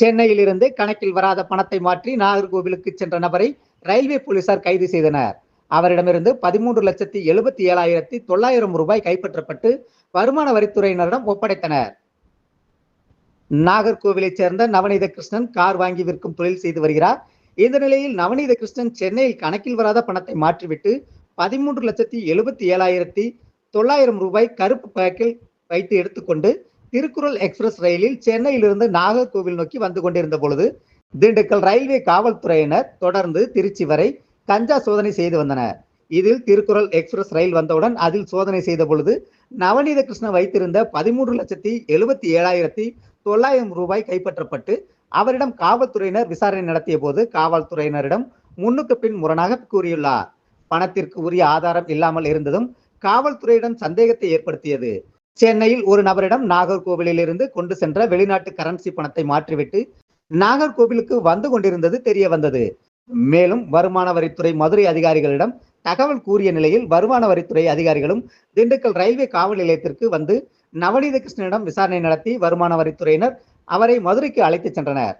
சென்னையிலிருந்து கணக்கில் வராத பணத்தை மாற்றி நாகர்கோவிலுக்கு சென்ற நபரை ரயில்வே போலீசார் கைது செய்தனர். அவரிடமிருந்து பதிமூன்று லட்சத்தி எழுபத்தி ஏழாயிரத்தி தொள்ளாயிரம் ரூபாய் கைப்பற்றப்பட்டு வருமான வரித்துறையினரிடம் ஒப்படைத்தனர். நாகர்கோவிலைச் சேர்ந்த நவநீத கிருஷ்ணன் கார் வாங்கி விற்கும் தொழில் செய்து வருகிறார். இந்த நிலையில் நவநீத கிருஷ்ணன் சென்னையில் கணக்கில் வராத பணத்தை மாற்றிவிட்டு பதிமூன்று லட்சத்தி எழுபத்தி ஏழாயிரத்தி தொள்ளாயிரம் ரூபாய் கருப்பு பேக்கில் வைத்து எடுத்துக்கொண்டு திருக்குறள் எக்ஸ்பிரஸ் ரயிலில் சென்னையிலிருந்து நாகர்கோவில் நோக்கி வந்து கொண்டிருந்த பொழுது திண்டுக்கல் ரயில்வே காவல்துறையினர் தொடர்ந்து திருச்சி வரை கஞ்சா சோதனை செய்து வந்தனர். இதில் திருக்குறள் எக்ஸ்பிரஸ் ரயில் வந்தவுடன் அதில் சோதனை செய்த பொழுது நவநீத கிருஷ்ணன் வைத்திருந்த பதிமூன்று லட்சத்தி எழுபத்தி ஏழாயிரத்தி தொள்ளாயிரம் ரூபாய் கைப்பற்றப்பட்டு அவரிடம் காவல்துறையினர் விசாரணை நடத்திய போது காவல்துறையினரிடம் முன்னுக்கு பின் முரணாக கூறியுள்ளார். பணத்திற்கு உரிய ஆதாரம் இல்லாமல் இருந்ததும் காவல்துறையிடம் சந்தேகத்தை ஏற்படுத்தியது. சென்னையில் ஒரு நபரிடம் நாகர்கோவிலில் இருந்து கொண்டு சென்ற வெளிநாட்டு கரன்சி பணத்தை மாற்றிவிட்டு நாகர்கோவிலுக்கு வந்து கொண்டிருந்தது தெரிய வந்தது. மேலும் வருமான வரித்துறை மதுரை அதிகாரிகளிடம் தகவல் கூறிய நிலையில் வருமான வரித்துறை அதிகாரிகளும் திண்டுக்கல் ரயில்வே காவல் நிலையத்திற்கு வந்து நவநீத கிருஷ்ணனிடம் விசாரணை நடத்தி வருமான வரித்துறையினர் அவரை மதுரைக்கு அழைத்துச் சென்றனர்.